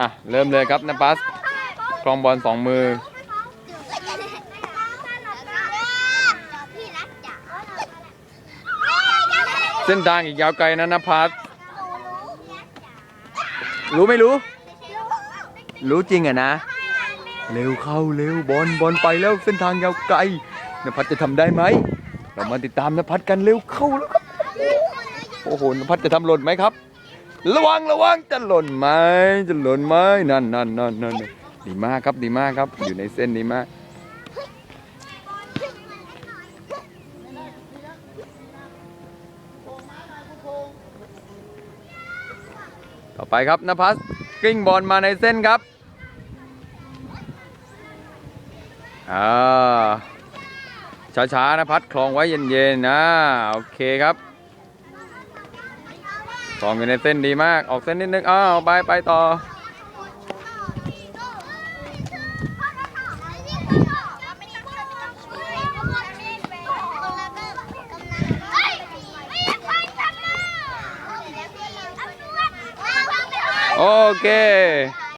อะ เริ่มเลยครับนภัสครองบอลสองมือ เส้นทางอีกยาวไกลนะนภัสรู้ไม่รู้ รู้จริงอะนะ เร็วเข้าเร็วบอลบอลไปแล้วเส้นทางยาวไกลนภัสจะทำได้ไหม เรามาติดตามนภัสกันเร็วเข้าแล้วครับ โอ้โหนภัสจะทำหล่นไหมครับ ระวังระวังจะหล่นไหมจะหล่นไหมนั่นนั่นนั่นนั่นดีมากครับดีมากครับ อยู่ในเส้นดีมากต่อไปครับนภัสกิ้งบอลมาในเส้นครับอ่าช้าๆนะพัดคลองไว้เย็นๆนะ โอเคครับ สองอยู่ในเส้นดีมาก ออกเส้นนิดนึง อ้าว ไปไปต่อ โอเค